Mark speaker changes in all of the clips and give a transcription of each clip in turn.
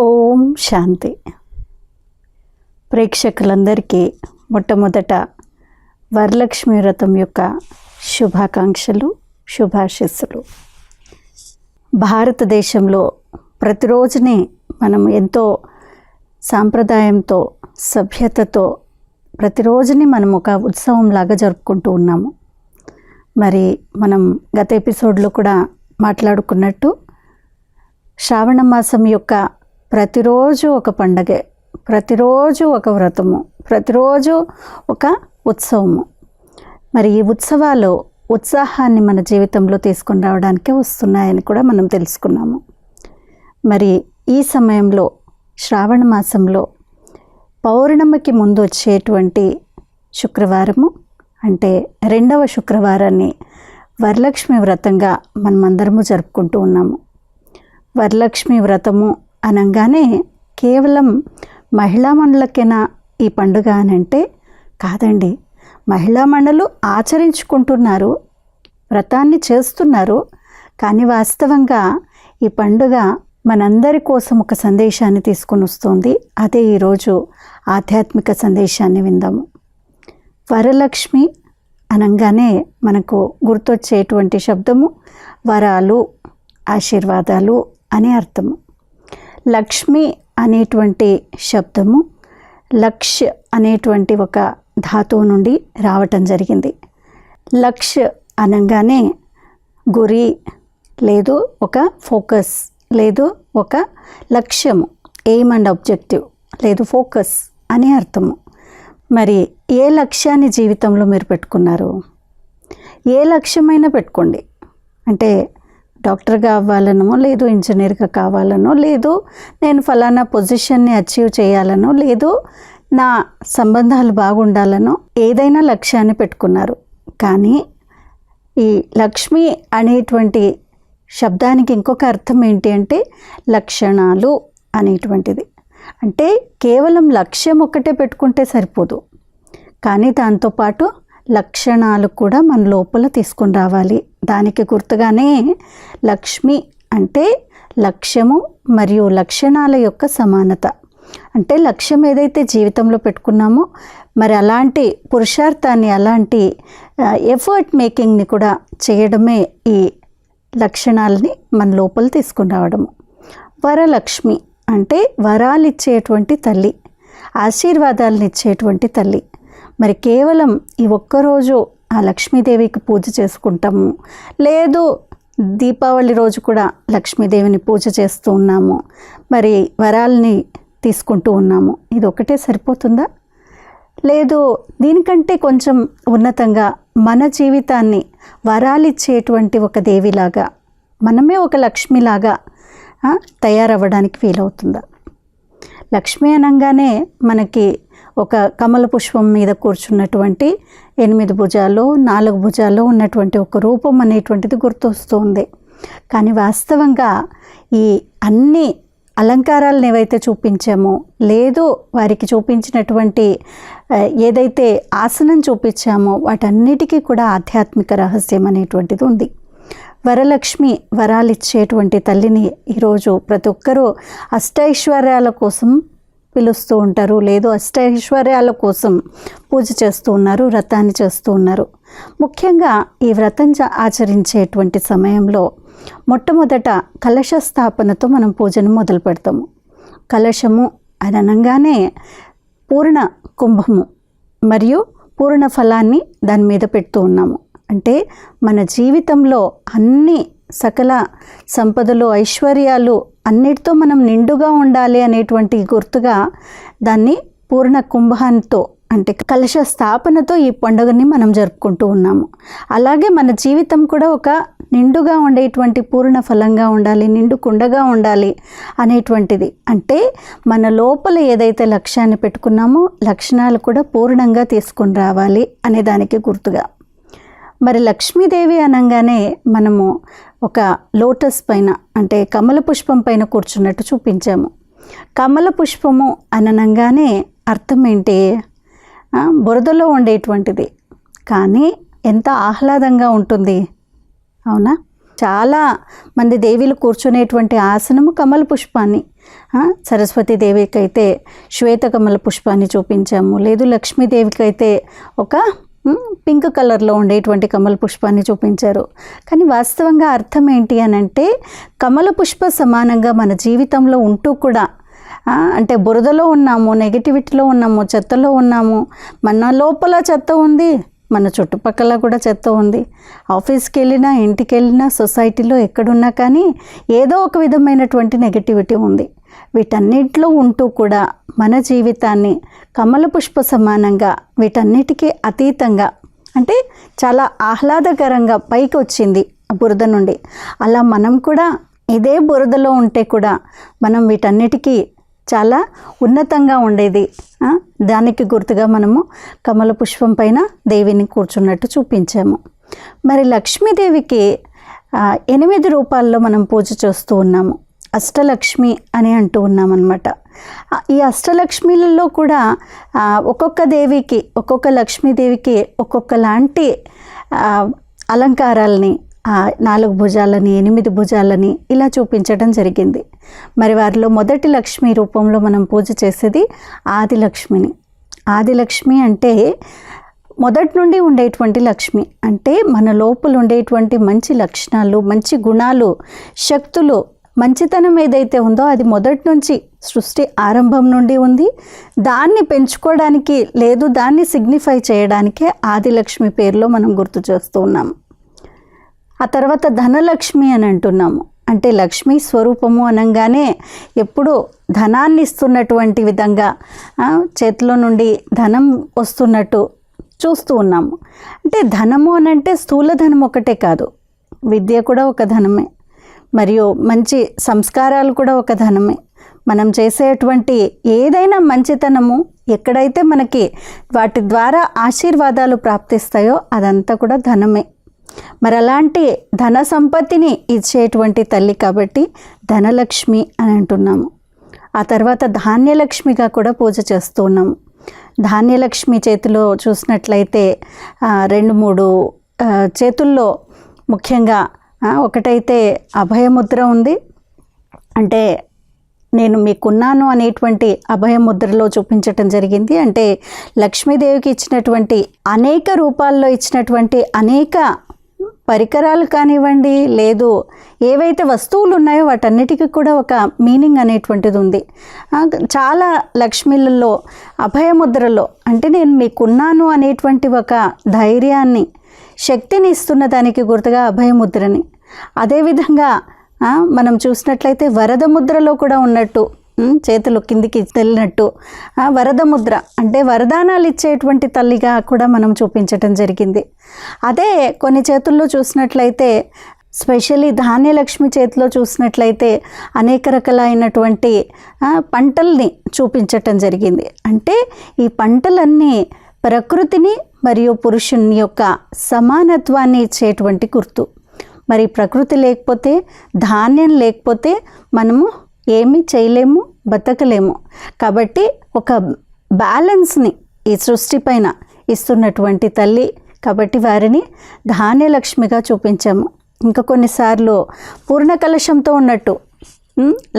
Speaker 1: ఓం శాంతి. ప్రేక్షకులందరికీ మొట్టమొదట వరలక్ష్మి వ్రతం యొక్క శుభాకాంక్షలు శుభాశిస్సులు. భారతదేశంలో ప్రతిరోజునే మనం ఎంతో సాంప్రదాయంతో సభ్యతతో ప్రతిరోజుని మనం ఒక ఉత్సవంలాగా జరుపుకుంటూ ఉన్నాము. మరి మనం గత ఎపిసోడ్లో కూడా మాట్లాడుకున్నట్టు శ్రావణ మాసం యొక్క ప్రతిరోజు ఒక పండగే ప్రతిరోజు ఒక వ్రతము ప్రతిరోజు ఒక ఉత్సవము. మరి ఈ ఉత్సవాలు ఉత్సాహాన్ని మన జీవితంలో తీసుకుని రావడానికే వస్తున్నాయని కూడా మనం తెలుసుకున్నాము. మరి ఈ సమయంలో శ్రావణ మాసంలో పౌర్ణమికి ముందు వచ్చేటువంటి శుక్రవారము అంటే రెండవ శుక్రవారాన్ని వరలక్ష్మి వ్రతంగా మనమందరము జరుపుకుంటూ ఉన్నాము. వరలక్ష్మి వ్రతము అనగానే కేవలం మహిళా మండలకేనా ఈ పండుగ అని అంటే కాదండి. మహిళా మండలు ఆచరించుకుంటున్నారు వ్రతాన్ని చేస్తున్నారు. కానీ వాస్తవంగా ఈ పండుగ మనందరి కోసం ఒక సందేశాన్ని తీసుకొని వస్తుంది. అదే ఈరోజు ఆధ్యాత్మిక సందేశాన్ని విందాము. వరలక్ష్మి అనగానే మనకు గుర్తొచ్చేటువంటి శబ్దము వరాలు ఆశీర్వాదాలు అని అర్థము. లక్ష్మి అనేటువంటి శబ్దము లక్ష్ అనేటువంటి ఒక ధాతువు నుండి రావటం జరిగింది. లక్ష్ అనగానే గురి లేదు ఒక ఫోకస్ లేదు ఒక లక్ష్యము ఎయిమ్ అండ్ ఆబ్జెక్టివ్ లేదు ఫోకస్ అని అర్థము. మరి ఏ లక్ష్యాన్ని జీవితంలో మీరు పెట్టుకున్నారు? ఏ లక్ష్యమైనా పెట్టుకోండి. అంటే డాక్టర్గా అవ్వాలనో లేదు ఇంజనీర్గా కావాలనో లేదు నేను ఫలానా పొజిషన్ని అచీవ్ చేయాలనో లేదు నా సంబంధాలు బాగుండాలనో ఏదైనా లక్ష్యాన్ని పెట్టుకున్నారు. కానీ ఈ లక్ష్మి అనేటువంటి శబ్దానికి ఇంకొక అర్థం ఏంటి అంటే లక్షణాలు అనేటువంటిది. అంటే కేవలం లక్ష్యం ఒక్కటే పెట్టుకుంటే సరిపోదు. కానీ దాంతోపాటు లక్షణాలు కూడా మన లోపల తీసుకొని రావాలి. దానికి గుర్తుగానే లక్ష్మి అంటే లక్ష్యము మరియు లక్షణాల యొక్క సమానత. అంటే లక్ష్యం ఏదైతే జీవితంలో పెట్టుకున్నామో మరి అలాంటి పురుషార్థాన్ని అలాంటి ఎఫర్ట్ మేకింగ్ని కూడా చేయడమే ఈ లక్షణాలని మన లోపల తీసుకుని రావడము. వరలక్ష్మి అంటే వరాలు ఇచ్చేటువంటి తల్లి ఆశీర్వాదాలను ఇచ్చేటువంటి తల్లి. మరి కేవలం ఈ ఒక్కరోజు ఆ లక్ష్మీదేవికి పూజ చేసుకుంటాము. లేదు దీపావళి రోజు కూడా లక్ష్మీదేవిని పూజ చేస్తూ ఉన్నాము. మరి వరాలని తీసుకుంటూ ఉన్నాము. ఇది ఒకటే సరిపోతుందా? లేదు దీనికంటే కొంచెం ఉన్నతంగా మన జీవితాన్ని వరాలిచ్చేటువంటి ఒక దేవిలాగా మనమే ఒక లక్ష్మిలాగా తయారవ్వడానికి వీలవుతుందా? లక్ష్మి అనగానే మనకి ఒక కమల పుష్పం మీద కూర్చున్నటువంటి ఎనిమిది భుజాలు నాలుగు భుజాలు ఉన్నటువంటి ఒక రూపం అనేటువంటిది గుర్తొస్తుంది. కానీ వాస్తవంగా ఈ అన్ని అలంకారాలను ఏవైతే చూపించామో లేదు వారికి చూపించినటువంటి ఏదైతే ఆసనం చూపించామో వాటన్నిటికీ కూడా ఆధ్యాత్మిక రహస్యం అనేటువంటిది ఉంది. వరలక్ష్మి వరాలిచ్చేటువంటి తల్లిని ఈరోజు ప్రతి ఒక్కరూ అష్టైశ్వర్యాల కోసం పిలుస్తూ ఉంటారు. లేదు అష్టైశ్వర్యాల కోసం పూజ చేస్తూ ఉన్నారు వ్రతాన్ని చేస్తూ ఉన్నారు. ముఖ్యంగా ఈ వ్రతం ఆచరించేటువంటి సమయంలో మొట్టమొదట కలశ స్థాపనతో మనం పూజను మొదలు పెడతాము. కలశము అని అనగానే పూర్ణ కుంభము మరియు పూర్ణ ఫలాన్ని దాని మీద పెడుతూ ఉన్నాము. అంటే మన జీవితంలో అన్ని సకల సంపదలు ఐశ్వర్యాలు అన్నిటితో మనం నిండుగా ఉండాలి అనేటువంటి గుర్తుగా దాన్ని పూర్ణ కుంభంతో అంటే కలశ స్థాపనతో ఈ పండుగని మనం జరుపుకుంటూ ఉన్నాము. అలాగే మన జీవితం కూడా ఒక నిండుగా ఉండేటువంటి పూర్ణ ఫలంగా ఉండాలి నిండు కుండగా ఉండాలి అనేటువంటిది. అంటే మన లోపల ఏదైతే లక్ష్యాన్ని పెట్టుకున్నామో లక్షణాలు కూడా పూర్ణంగా తీసుకొని రావాలి అనే దానికి గుర్తుగా. మరి లక్ష్మీదేవి అనగానే మనము ఒక లోటస్ పైన అంటే కమల పుష్పం పైన కూర్చున్నట్టు చూపించాము. కమల పుష్పము అననంగానే అర్థం ఏంటి? బురదలో ఉండేటువంటిది. కానీ ఎంత ఆహ్లాదంగా ఉంటుంది. అవునా? చాలా మంది దేవీలు కూర్చునేటువంటి ఆసనము కమల పుష్పాన్ని. సరస్వతి దేవికి అయితే శ్వేత కమల పుష్పాన్ని చూపించాము. లేదు లక్ష్మీదేవికి అయితే ఒక పింక్ కలర్లో ఉండేటువంటి కమల పుష్పాన్ని చూపించారు. కానీ వాస్తవంగా అర్థం ఏంటి అని అంటే కమల పుష్ప సమానంగా మన జీవితంలో ఉంటూ కూడా అంటే బురదలో ఉన్నాము నెగిటివిటీలో ఉన్నాము చెత్తలో ఉన్నాము మన లోపల చెత్త ఉంది మన చుట్టుపక్కల కూడా చెత్త ఉంది. ఆఫీస్కి వెళ్ళినా ఇంటికి వెళ్ళినా సొసైటీలో ఎక్కడున్నా కానీ ఏదో ఒక విధమైనటువంటి నెగటివిటీ ఉంది. వీటన్నిటిలో ఉంటూ కూడా మన జీవితాన్ని కమల పుష్ప సమానంగా వీటన్నిటికీ అతీతంగా అంటే చాలా ఆహ్లాదకరంగా పైకి వచ్చింది ఆ బురద నుండి. అలా మనం కూడా ఇదే బురదలో ఉంటే కూడా మనం వీటన్నిటికీ చాలా ఉన్నతంగా ఉండేది. దానికి గుర్తుగా మనము కమల పుష్పం పైన దేవిని కూర్చున్నట్టు చూపించాము. మరి లక్ష్మీదేవికి ఎనిమిది రూపాల్లో మనం పూజ చేస్తూ ఉన్నాము. అష్టలక్ష్మి అని అంటూ ఉన్నామన్నమాట. ఈ అష్టలక్ష్మిలలో కూడా ఒక్కొక్క దేవికి ఒక్కొక్క లక్ష్మీదేవికి ఒక్కొక్క లాంటి అలంకారాలని నాలుగు భుజాలని ఎనిమిది భుజాలని ఇలా చూపించడం జరిగింది. మరి వారిలో మొదటి లక్ష్మి రూపంలో మనం పూజ చేసేది ఆదిలక్ష్మిని. ఆదిలక్ష్మి అంటే మొదటి నుండి ఉండేటువంటి లక్ష్మి. అంటే మన లోపల ఉండేటువంటి మంచి లక్షణాలు మంచి గుణాలు శక్తులు మంచితనం ఏదైతే ఉందో అది మొదటి నుంచి సృష్టి ఆరంభం నుండి ఉంది. దాన్ని పెంచుకోవడానికి లేదు దాన్ని సిగ్నిఫై చేయడానికే ఆదిలక్ష్మి పేరులో మనం గుర్తు చేస్తూ ఉన్నాము ఆ తర్వాత ధనలక్ష్మి అని అంటున్నాము. అంటే లక్ష్మీ స్వరూపము అనగానే ఎప్పుడూ ధనాన్ని ఇస్తున్నటువంటి విధంగా చేతిలో నుండి ధనం వస్తున్నట్టు చూస్తూ ఉన్నాము. అంటే ధనము అని అంటే స్థూల ధనం ఒకటే కాదు. విద్య కూడా ఒక ధనమే. మరియు మంచి సంస్కారాలు కూడా ఒక ధనమే. మనం చేసేటువంటి ఏదైనా మంచితనము ఎక్కడైతే మనకి వాటి ద్వారా ఆశీర్వాదాలు ప్రాప్తిస్తాయో అదంతా కూడా ధనమే. మరి అలాంటి ధన సంపత్తిని ఇచ్చేటువంటి తల్లి కాబట్టి ధనలక్ష్మి అని అంటున్నాము. ఆ తర్వాత ధాన్యలక్ష్మిగా కూడా పూజ చేస్తూ ఉన్నాము. ధాన్యలక్ష్మి చేతిలో చూసినట్లయితే రెండు మూడు చేతుల్లో ముఖ్యంగా ఒకటైతే అభయముద్ర ఉంది. అంటే నేను మీకున్నాను అనేటువంటి అభయముద్రలో చూపించటం జరిగింది. అంటే లక్ష్మీదేవికి ఇచ్చినటువంటి అనేక రూపాల్లో ఇచ్చినటువంటి అనేక పరికరాలు కానివ్వండి లేదు ఏవైతే వస్తువులు ఉన్నాయో వాటన్నిటికీ కూడా ఒక మీనింగ్ అనేటువంటిది ఉంది. చాలా లక్ష్మీలలో అభయముద్రలో అంటే నేను మీకున్నాను అనేటువంటి ఒక ధైర్యాన్ని శక్తిని ఇస్తున్న దానికి గుర్తుగా అభయముద్రని అదేవిధంగా మనం చూసినట్లయితే వరద ముద్రలో కూడా ఉన్నట్టు చేతులు కిందికి తెల్లినట్టు వరద ముద్ర అంటే వరదానాలు ఇచ్చేటువంటి తల్లిగా కూడా మనం చూపించటం జరిగింది. అదే కొన్ని చేతుల్లో చూసినట్లయితే స్పెషల్లీ ధాన్యలక్ష్మి చేతిలో చూసినట్లయితే అనేక రకాలైనటువంటి పంటల్ని చూపించటం జరిగింది. అంటే ఈ పంటలన్నీ ప్రకృతిని మరియు పురుషుని యొక్క సమానత్వాన్ని ఇచ్చేటువంటి గుర్తు. మరి ప్రకృతి లేకపోతే ధాన్యం లేకపోతే మనము ఏమీ చేయలేము బతకలేము. కాబట్టి ఒక బ్యాలెన్స్ని ఈ సృష్టి పైన ఇస్తున్నటువంటి తల్లి కాబట్టి వారిని ధాన్యలక్ష్మిగా చూపించాము. ఇంకా కొన్నిసార్లు పూర్ణ కలశంతో ఉన్నట్టు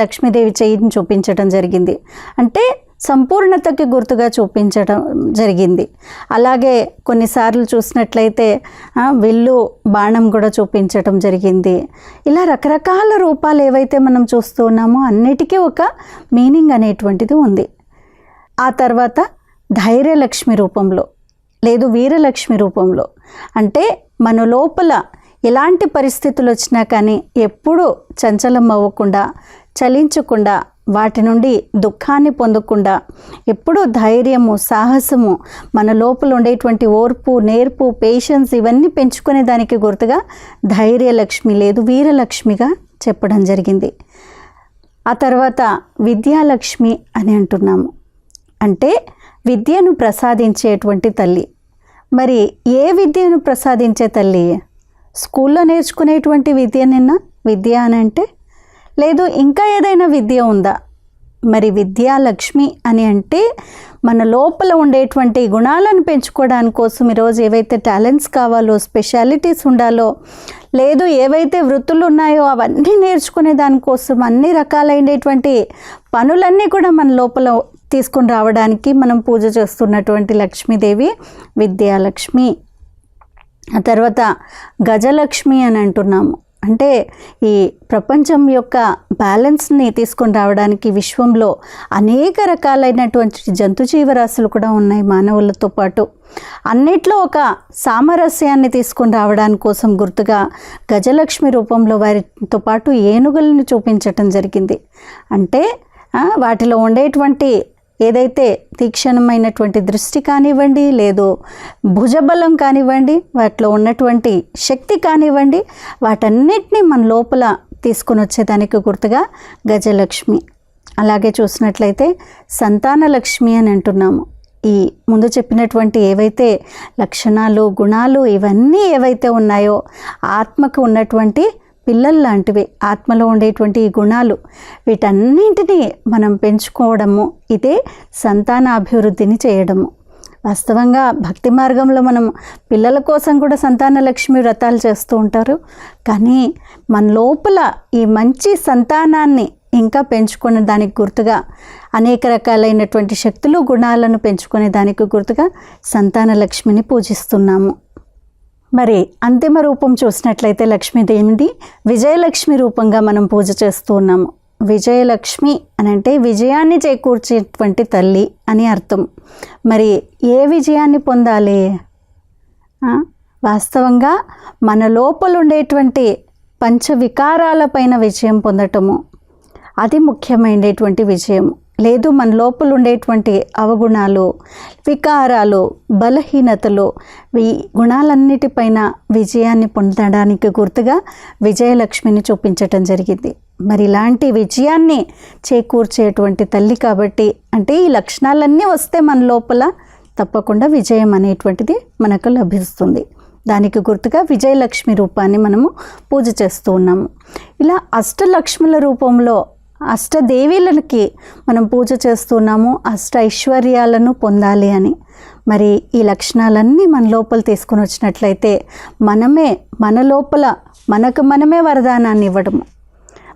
Speaker 1: లక్ష్మీదేవి చెయ్యిని చూపించడం జరిగింది. అంటే సంపూర్ణతకి గుర్తుగా చూపించడం జరిగింది. అలాగే కొన్నిసార్లు చూసినట్లయితే విల్లు బాణం కూడా చూపించడం జరిగింది. ఇలా రకరకాల రూపాలు ఏవైతే మనం చూస్తూ ఉన్నామో అన్నిటికీ ఒక మీనింగ్ అనేటువంటిది ఉంది. ఆ తర్వాత ధైర్యలక్ష్మి రూపంలో లేదు వీరలక్ష్మి రూపంలో. అంటే మన లోపల ఎలాంటి పరిస్థితులు వచ్చినా కానీ ఎప్పుడూ చంచలం అవ్వకుండా చలించకుండా వాటి నుండి దుఃఖాన్ని పొందకుండా ఎప్పుడూ ధైర్యము సాహసము మన లోపల ఉండేటువంటి ఓర్పు నేర్పు పేషెన్స్ ఇవన్నీ పెంచుకునే దానికి గుర్తుగా ధైర్యలక్ష్మి లేదు వీరలక్ష్మిగా చెప్పడం జరిగింది. ఆ తర్వాత విద్యాలక్ష్మి అని అంటున్నాము. అంటే విద్యను ప్రసాదించేటువంటి తల్లి. మరి ఏ విద్యను ప్రసాదించే తల్లి? స్కూల్లో నేర్చుకునేటువంటి విద్య నిన్న? విద్య అని అంటే లేదు ఇంకా ఏదైనా విద్య ఉందా? మరి విద్యాలక్ష్మి అని అంటే మన లోపల ఉండేటువంటి గుణాలను పెంచుకోవడానికి కోసం ఈరోజు ఏవైతే టాలెంట్స్ కావాలో స్పెషాలిటీస్ ఉండాలో లేదు ఏవైతే వృత్తులు ఉన్నాయో అవన్నీ నేర్చుకునే దానికోసం అన్ని రకాలైనటువంటి పనులన్నీ కూడా మన లోపల తీసుకొని రావడానికి మనం పూజ చేస్తున్నటువంటి లక్ష్మీదేవి విద్యాలక్ష్మి. ఆ తర్వాత గజలక్ష్మి అని అంటున్నాము. అంటే ఈ ప్రపంచం యొక్క బ్యాలెన్స్ని తీసుకొని రావడానికి విశ్వంలో అనేక రకాలైనటువంటి జంతు జీవరాశులు కూడా ఉన్నాయి మానవులతో పాటు. అన్నిట్లో ఒక సామరస్యాన్ని తీసుకొని రావడానికి కోసం గుర్తుగా గజలక్ష్మి రూపంలో వారితో పాటు ఏనుగులను చూపించటం జరిగింది. అంటే వాటిలో ఉండేటువంటి ఏదైతే తీక్షణమైనటువంటి దృష్టి కానివ్వండి లేదు భుజబలం కానివ్వండి వాటిలో ఉన్నటువంటి శక్తి కానివ్వండి వాటన్నిటినీ మన లోపల తీసుకొని వచ్చేదానికి గుర్తుగా గజలక్ష్మి. అలాగే చూసినట్లయితే సంతాన లక్ష్మి అని అంటున్నాము. ఈ ముందు చెప్పినటువంటి ఏవైతే లక్షణాలు గుణాలు ఇవన్నీ ఏవైతే ఉన్నాయో ఆత్మకు ఉన్నటువంటి పిల్లల్లాంటివే ఆత్మలో ఉండేటువంటి ఈ గుణాలు వీటన్నింటినీ మనం పెంచుకోవడము ఇదే సంతాన అభివృద్ధిని చేయడము. వాస్తవంగా భక్తి మార్గంలో మనం పిల్లల కోసం కూడా సంతాన లక్ష్మి వ్రతాలు చేస్తూ ఉంటారు. కానీ మన లోపల ఈ మంచి సంతానాన్ని ఇంకా పెంచుకునే దానికి గుర్తుగా అనేక రకాలైనటువంటి శక్తులు గుణాలను పెంచుకునే దానికి గుర్తుగా సంతాన లక్ష్మిని పూజిస్తున్నాము. మరి అంతిమ రూపం చూసినట్లయితే లక్ష్మీదేవిది విజయలక్ష్మి రూపంగా మనం పూజ చేస్తూ ఉన్నాము. విజయలక్ష్మి అని అంటే విజయాన్ని చేకూర్చేటువంటి తల్లి అని అర్థం. మరి ఏ విజయాన్ని పొందాలి? వాస్తవంగా మన లోపల ఉండేటువంటి పంచ వికారాలపైన విజయం పొందటము. అది ముఖ్యమైనటువంటి విజయం లేదు మన లోపల ఉండేటువంటి అవగుణాలు వికారాలు బలహీనతలు ఈ గుణాలన్నిటిపైన విజయాన్ని పొందడానికి గుర్తుగా విజయలక్ష్మిని చూపించటం జరిగింది. మరి ఇలాంటి విజయాన్ని చేకూర్చేటువంటి తల్లి కాబట్టి అంటే ఈ లక్షణాలన్నీ వస్తే మన లోపల తప్పకుండా విజయం అనేటువంటిది మనకు లభిస్తుంది. దానికి గుర్తుగా విజయలక్ష్మి రూపాన్ని మనము పూజ చేస్తూ ఉన్నాము. ఇలా అష్టలక్ష్ముల రూపంలో అష్టదేవీలకి మనం పూజ చేస్తున్నాము అష్ట ఐశ్వర్యాలను పొందాలి అని. మరి ఈ లక్షణాలన్నీ మన లోపల తీసుకొని వచ్చినట్లయితే మనమే మన లోపల మనకు మనమే వరదానాన్ని ఇవ్వడము.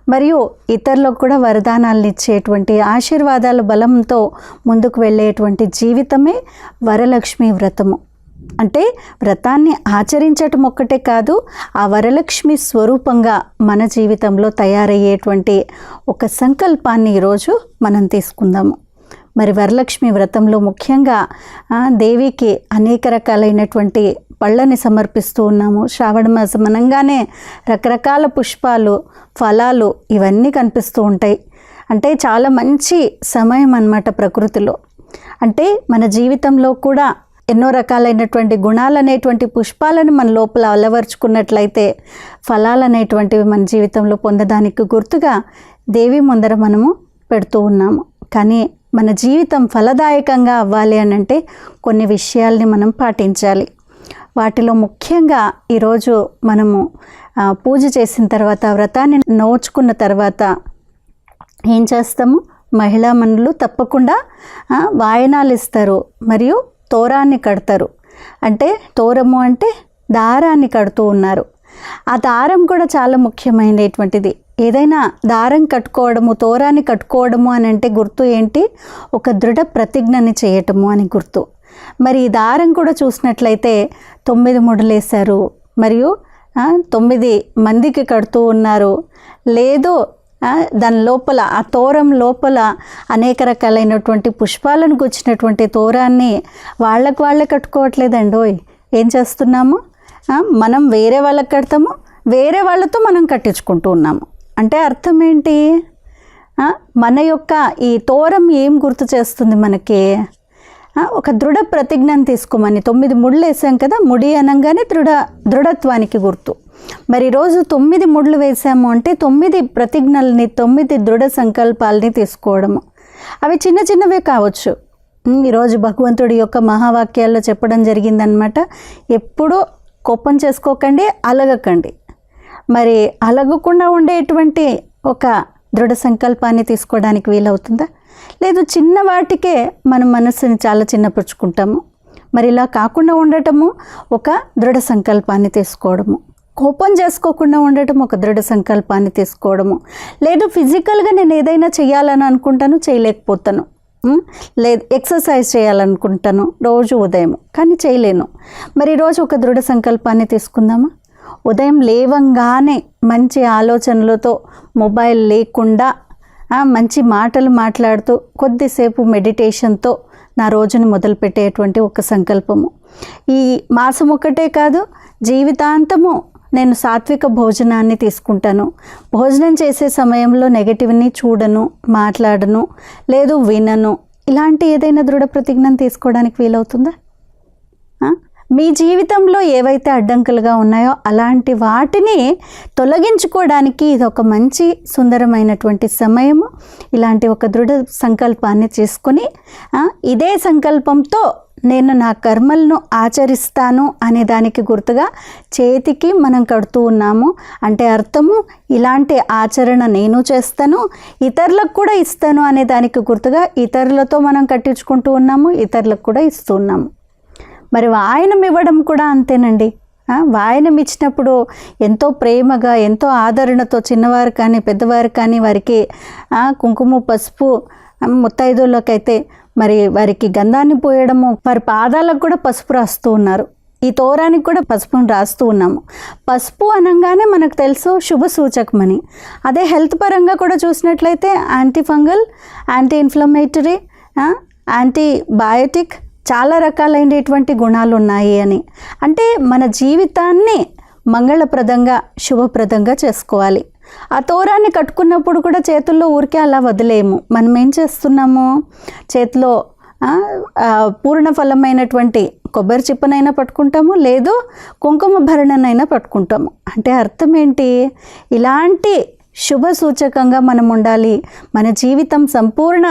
Speaker 1: మరియు ఇతరులకు కూడా వరదానాలను ఇచ్చేటువంటి ఆశీర్వాదాల బలంతో ముందుకు వెళ్ళేటువంటి జీవితమే వరలక్ష్మి వ్రతము. అంటే వ్రతాన్ని ఆచరించటం ఒక్కటే కాదు ఆ వరలక్ష్మి స్వరూపంగా మన జీవితంలో తయారయ్యేటువంటి ఒక సంకల్పాన్ని ఈరోజు మనం తీసుకుందాము మరి వరలక్ష్మి వ్రతంలో ముఖ్యంగా దేవికి అనేక రకాలైనటువంటి పళ్ళని సమర్పిస్తూ ఉన్నాము. శ్రావణ మాసం అనగానే రకరకాల పుష్పాలు ఫలాలు ఇవన్నీ కనిపిస్తూ ఉంటాయి. అంటే చాలా మంచి సమయం అన్నమాట ప్రకృతిలో. అంటే మన జీవితంలో కూడా ఎన్నో రకాలైనటువంటి గుణాలు అనేటువంటి పుష్పాలను మన లోపల అలవర్చుకున్నట్లయితే ఫలాలు అనేటువంటివి మన జీవితంలో పొందడానికి గుర్తుగా దేవి ముందర మనము పెడుతూ ఉన్నాము. కానీ మన జీవితం ఫలదాయకంగా అవ్వాలి అని అంటే కొన్ని విషయాల్ని మనం పాటించాలి. వాటిలో ముఖ్యంగా ఈరోజు మనము పూజ చేసిన తర్వాత వ్రతాన్ని నోచుకున్న తర్వాత ఏం చేస్తాము? మహిళా మనులు తప్పకుండా వాయనాలు ఇస్తారు. మరియు తోరాన్ని కడతారు. అంటే తోరము అంటే దారాన్ని కడుతూ ఉన్నారు. ఆ దారం కూడా చాలా ముఖ్యమైనటువంటిది. ఏదైనా దారం కట్టుకోవడము తోరాన్ని కట్టుకోవడము అని అంటే గుర్తు ఏంటి? ఒక దృఢ ప్రతిజ్ఞని చేయటము అని గుర్తు. మరి ఈ దారం కూడా చూసినట్లయితే తొమ్మిది ముడలేశారు. మరియు తొమ్మిది మందికి కడుతూ ఉన్నారు. లేదో దాని లోపల ఆ తోరం లోపల అనేక రకాలైనటువంటి పుష్పాలను గుచ్చినటువంటి తోరాన్ని వాళ్ళకు వాళ్ళే కట్టుకోవట్లేదండోయ్ ఏం చేస్తున్నాము? మనం వేరే వాళ్ళకి కడతాము వేరే వాళ్ళతో మనం కట్టించుకుంటూ ఉన్నాము. అంటే అర్థం ఏంటి? మన యొక్క ఈ తోరం ఏం గుర్తు చేస్తుంది మనకి? ఒక దృఢ ప్రతిజ్ఞను తీసుకోమని తొమ్మిది ముళ్ళు వేసాం కదా ముడి అనగానే దృఢ దృఢత్వానికి గుర్తు. మరి రోజు తొమ్మిది ముళ్ళు వేసాము అంటే తొమ్మిది ప్రతిజ్ఞల్ని తొమ్మిది దృఢ సంకల్పాలని తీసుకోవడము. అవి చిన్న చిన్నవే కావచ్చు. ఈరోజు భగవంతుడి యొక్క మహావాక్యాల్లో చెప్పడం జరిగిందనమాట ఎప్పుడూ కోపం చేసుకోకండి అలగకండి. మరి అలగకుండా ఉండేటువంటి ఒక దృఢ సంకల్పాన్ని తీసుకోవడానికి వీలవుతుందా? లేదు చిన్న వాటికే మన మనసుని చాలా చిన్నపరుచుకుంటాము. మరి ఇలా కాకుండా ఉండటము ఒక దృఢ సంకల్పాన్ని తీసుకోవడము. కోపం చేసుకోకుండా ఉండటం ఒక దృఢ సంకల్పాన్ని తీసుకోవడము. లేదు ఫిజికల్గా నేను ఏదైనా చేయాలని అనుకుంటాను చేయలేకపోతాను. లేదు ఎక్సర్సైజ్ చేయాలనుకుంటాను రోజు ఉదయం కానీ చేయలేను. మరి రోజు ఒక దృఢ సంకల్పాన్ని తీసుకుందామా? ఉదయం లేవంగానే మంచి ఆలోచనలతో మొబైల్ లేకుండా మంచి మాటలు మాట్లాడుతూ కొద్దిసేపు మెడిటేషన్తో నా రోజుని మొదలుపెట్టేటువంటి ఒక సంకల్పము. ఈ మాసం ఒకటే కాదు జీవితాంతము నేను సాత్విక భోజనాన్ని తీసుకుంటాను. భోజనం చేసే సమయంలో నెగటివ్ని చూడను మాట్లాడను లేదు వినను. ఇలాంటి ఏదైనా దృఢ ప్రతిజ్ఞను తీసుకోవడానికి వీలవుతుందా? మీ జీవితంలో ఏవైతే అడ్డంకులుగా ఉన్నాయో అలాంటి వాటిని తొలగించుకోవడానికి ఇది ఒక మంచి సుందరమైనటువంటి సమయము. ఇలాంటి ఒక దృఢ సంకల్పాన్ని చేసుకొని ఇదే సంకల్పంతో నేను నా కర్మలను ఆచరిస్తాను అనే దానికి గుర్తుగా చేతికి మనం కడుతూ ఉన్నాము. అంటే అర్థము ఇలాంటి ఆచరణ నేను చేస్తాను ఇతరులకు కూడా ఇస్తాను అనే దానికి గుర్తుగా ఇతరులతో మనం కట్టించుకుంటూ ఉన్నాము ఇతరులకు కూడా ఇస్తూ ఉన్నాము. మరి వాయనం ఇవ్వడం కూడా అంతేనండి. వాయనం ఇచ్చినప్పుడు ఎంతో ప్రేమగా ఎంతో ఆదరణతో చిన్నవారు కానీ పెద్దవారు కానీ వారికి కుంకుమ పసుపు ఆ, ముత్తైదువులకైతే మరి వారికి గంధాన్ని పోయడము వారి పాదాలకు కూడా పసుపు రాస్తూ ఉన్నారు. ఈ తోరానికి కూడా పసుపును రాస్తూ ఉన్నాము. పసుపు అనగానే మనకు తెలుసు శుభ సూచకమని. అదే హెల్త్ పరంగా కూడా చూసినట్లయితే anti fungal anti inflammatory antibiotic చాలా రకాలైనటువంటి గుణాలు ఉన్నాయి అని. అంటే మన జీవితాన్ని మంగళప్రదంగా శుభప్రదంగా చేసుకోవాలి. ఆ తోరాన్ని కట్టుకున్నప్పుడు కూడా చేతుల్లో ఊరికే అలా వదిలేము మనం ఏం చేస్తున్నాము? చేతిలో పూర్ణ ఫలమైనటువంటి కొబ్బరి చిప్పనైనా పట్టుకుంటాము లేదు కుంకుమ భరణనైనా పట్టుకుంటాము. అంటే అర్థం ఏంటి? ఇలాంటి శుభ సూచకంగా మనం ఉండాలి. మన జీవితం సంపూర్ణ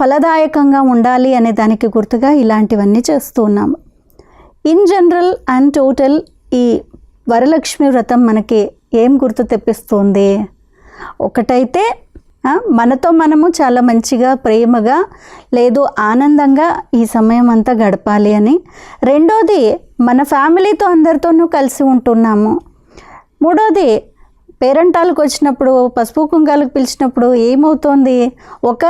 Speaker 1: ఫలదాయకంగా ఉండాలి అనే దానికి గుర్తుగా ఇలాంటివన్నీ చేస్తూ ఉన్నాము ఇన్ జనరల్ అండ్ టోటల్ ఈ వరలక్ష్మి వ్రతం మనకి ఏం గుర్తు తెప్పిస్తుంది? ఒకటైతే మనతో మనము చాలా మంచిగా ప్రేమగా లేదు ఆనందంగా ఈ సమయం అంతా గడపాలి అని. రెండోది మన ఫ్యామిలీతో అందరితోనూ కలిసి ఉంటున్నాము. మూడోది పేరెంటాలకు వచ్చినప్పుడు పసుపు కుంకాలకు పిలిచినప్పుడు ఏమవుతోంది? ఒక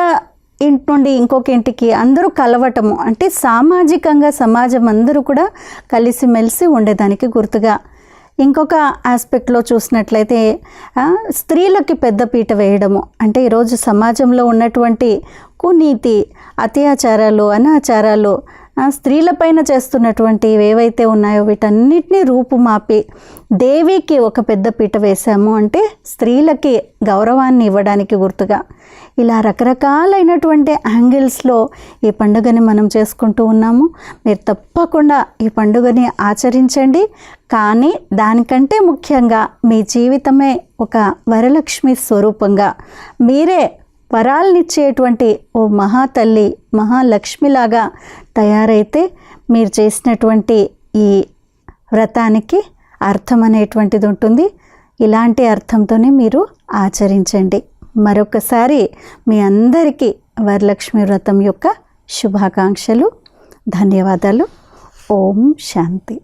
Speaker 1: ఇంటి నుండి ఇంకొక ఇంటికి అందరూ కలవటము. అంటే సామాజికంగా సమాజం అందరూ కూడా కలిసిమెలిసి ఉండేదానికి గుర్తుగా. ఇంకొక ఆస్పెక్ట్లో చూసినట్లయితే స్త్రీలకి పెద్ద పీట వేయడము. అంటే ఈరోజు సమాజంలో ఉన్నటువంటి కునీతి అత్యాచారాలు అనాచారాలు స్త్రీలపైన చేస్తున్నటువంటి ఏవైతే ఉన్నాయో వీటన్నిటినీ రూపుమాపి దేవికి ఒక పెద్ద పీట వేశాము అంటే స్త్రీలకి గౌరవాన్ని ఇవ్వడానికి గుర్తుగా. ఇలా రకరకాలైనటువంటి యాంగిల్స్లో ఈ పండుగని మనం చేసుకుంటూ ఉన్నాము. మీరు తప్పకుండా ఈ పండుగని ఆచరించండి. కానీ దానికంటే ముఖ్యంగా మీ జీవితమే ఒక వరలక్ష్మి స్వరూపంగా మీరే వరాలనిచ్చేటువంటి ఓ మహాతల్లి మహాలక్ష్మిలాగా తయారైతే మీరు చేసినటువంటి ఈ వ్రతానికి అర్థం అనేటువంటిది ఉంటుంది. ఇలాంటి అర్థంతోనే మీరు ఆచరించండి. మరొకసారి మీ అందరికీ వరలక్ష్మి వ్రతం యొక్క శుభాకాంక్షలు ధన్యవాదాలు. ఓం శాంతి.